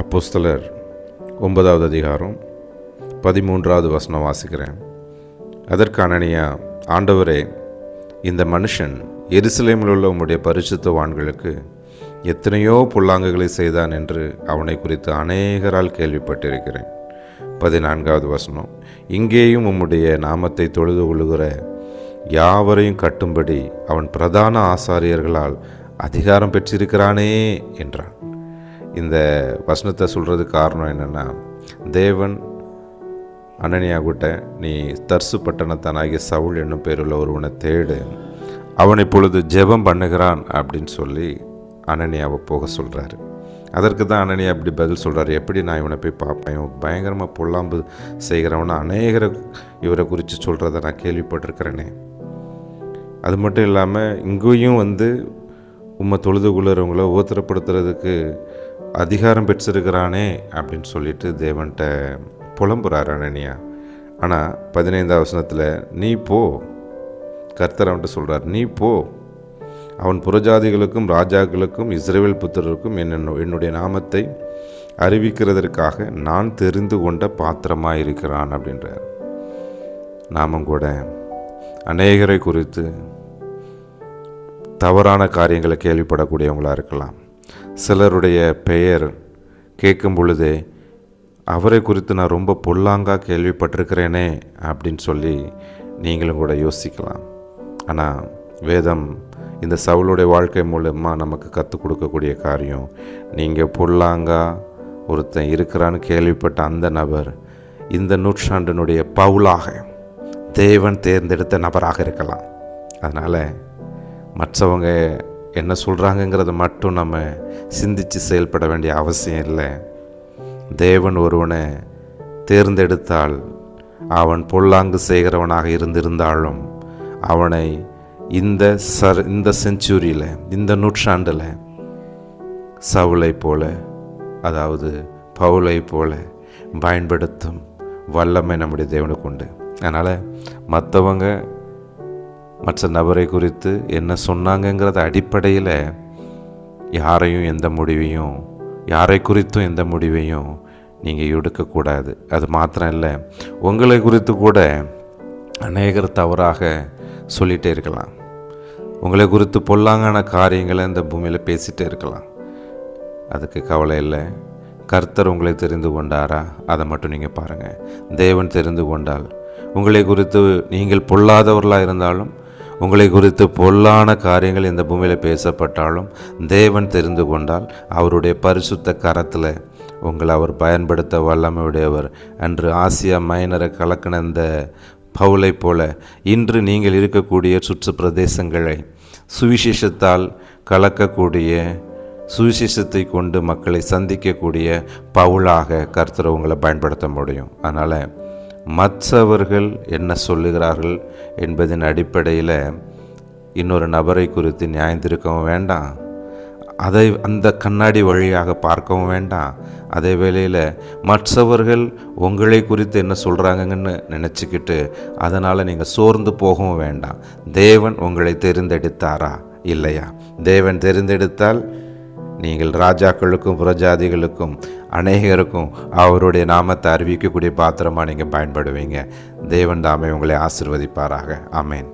அப்போஸ்தலர் ஒன்பதாவது அதிகாரம் பதிமூன்றாவது வசனம் வாசிக்கிறேன். அதற்கு அனனியா ஆண்டவரே இந்த மனுஷன் எருசலேமில் உள்ள உம்முடைய பரிசுத்தவான்களுக்கு எத்தனையோ புல்லாங்குகளை செய்தான் என்று அவனை குறித்து அநேகரால் கேள்விப்பட்டிருக்கிறேன். பதினான்காவது வசனம் இங்கேயும் உம்முடைய நாமத்தை தொழுது கொள்ளுகிற யாவரையும் கட்டும்படி அவன் பிரதான ஆசாரியர்களால் அதிகாரம் பெற்றிருக்கிறானே என்றான். இந்த வசனத்தை சொல்கிறது காரணம் என்னென்னா தேவன் அனனியா கூட்ட நீ தர்சு பட்டணத்தானாகிய சவுல் என்னும் பேருள்ள ஒருவனை தேடு. அவன் இப்பொழுது ஜெபம் பண்ணுகிறான் அப்படின்னு சொல்லி அனனியாவை போக சொல்கிறாரு அதற்கு தான் அனனியா அப்படி பதில் சொல்கிறார் எப்படி நான் இவனை போய் பார்ப்பேன்? பயங்கரமாக பொல்லாம்பு செய்கிறவனை? அநேகரை இவரை குறித்து சொல்கிறத நான் கேள்விப்பட்டிருக்கிறேனே. அது மட்டும் இல்லாமல் இங்கேயும் வந்து உம்மை தொழுது கொள்ளுறவங்கள ஊத்திரப்படுத்துறதுக்கு அதிகாரம் பெற்றிருக்கிறானே அப்படின்னு சொல்லிட்டு தேவன்கிட்ட புலம்புறார் அனனியா. ஆனால் பதினைந்தாம் வசனத்தில் நீ போ. கர்த்தர் அவன்கிட்ட சொல்கிறார் நீ போ. அவன் புறஜாதிகளுக்கும் ராஜாக்களுக்கும் இஸ்ரேல் புத்திரருக்கும் என்ன என்னுடைய நாமத்தை அறிவிக்கிறதற்காக நான் தெரிந்து கொண்ட பாத்திரமாக இருக்கிறான் அப்படின்றார். நாமும் கூட அநேகரை குறித்து தவறான காரியங்களை கேள்விப்படக்கூடியவங்களாக இருக்கலாம். சிலருடைய பெயர் கேட்கும் பொழுதே அவரை குறித்து நான் ரொம்ப பொல்லாங்காக கேள்விப்பட்டிருக்கிறேனே அப்படின்னு சொல்லி நீங்களும் கூட யோசிக்கலாம். ஆனால் வேதம் இந்த சவுளுடைய வாழ்க்கை மூலமாக நமக்கு கற்றுக் கொடுக்கக்கூடிய காரியம் நீங்கள் பொல்லாங்கா ஒருத்தன் இருக்கிறான்னு கேள்விப்பட்ட அந்த நபர் இந்த நூற்றாண்டினுடைய பவுலாக தேவன் தேர்ந்தெடுத்த நபராக இருக்கலாம். அதனால் மற்றவங்க என்ன சொல்கிறாங்கங்கிறத மட்டும் நம்ம சிந்தித்து செயல்பட வேண்டிய அவசியம் இல்லை. தேவன் ஒருவனை தேர்ந்தெடுத்தால் அவன் பொல்லாங்கு செய்கிறவனாக இருந்திருந்தாலும் அவனை இந்த சர் இந்த செஞ்சுரியில் இந்த நூற்றாண்டில் சவுளை போல அதாவது பவுலை போல பயன்படுத்தும் வல்லமை நம்முடைய தேவனுக்கு உண்டு. அதனால் மற்றவங்க மற்ற நபரை குறித்து என்ன சொன்னாங்கங்கிறத அடிப்படையில் யாரையும் எந்த முடிவையும் யாரை குறித்தும் எந்த முடிவையும் நீங்கள் எடுக்கக்கூடாது அது மாத்திரம் இல்லை உங்களை குறித்து கூட அநேகர் தவறாக சொல்லிகிட்டே இருக்கலாம். உங்களை குறித்து பொல்லாங்கான காரியங்களை இந்த பூமியில் பேசிகிட்டே இருக்கலாம். அதுக்கு கவலை இல்லை. கர்த்தர் உங்களை தெரிந்து கொண்டாரா? அதை மட்டும் நீங்கள் பாருங்கள் தேவன் தெரிந்து கொண்டால் உங்களை குறித்து நீங்கள் பொல்லாதவர்களாக இருந்தாலும் உங்களை குறித்து பொல்லான காரியங்கள் இந்த பூமியில் பேசப்பட்டாலும் தேவன் தெரிந்து கொண்டால் அவருடைய பரிசுத்த கரத்தில் உங்களை அவர் பயன்படுத்த வல்லமையுடையவர் அன்று ஆசியா மைனரை கலக்கின இந்த பவுலை போல இன்று நீங்கள் இருக்கக்கூடிய சுற்று பிரதேசங்களை சுவிசேஷத்தால் கலக்கக்கூடிய சுவிசேஷத்தை கொண்டு மக்களை சந்திக்கக்கூடிய பவுலாக கர்த்தர் உங்களை பயன்படுத்த முடியும். அதனால் மற்றவர்கள் என்ன சொல்லுகிறார்கள் என்பதன் அடிப்படையில் இன்னொரு நபரை குறித்து நியாயந்திருக்கவும் வேண்டாம். அதை அந்த கண்ணாடி வழியாக பார்க்கவும் வேண்டாம். அதே வேளையில் மற்றவர்கள் உங்களை குறித்து என்ன சொல்கிறாங்கன்னு நினச்சிக்கிட்டு அதனால் நீங்கள் சோர்ந்து போகவும் வேண்டாம். தேவன் உங்களை தெரிந்தெடுத்தாரா? இல்லையா? தேவன் தெரிந்தெடுத்தால் நீங்கள் ராஜாக்களுக்கும் புறஜாதிகளுக்கும் அநேகருக்கும் அவருடைய நாமத்தை அறிவிக்கக்கூடிய பாத்திரமாக நீங்கள் பயன்படுவீங்க. தேவன் தாமே உங்களை ஆசிர்வதிப்பாராக. ஆமேன்.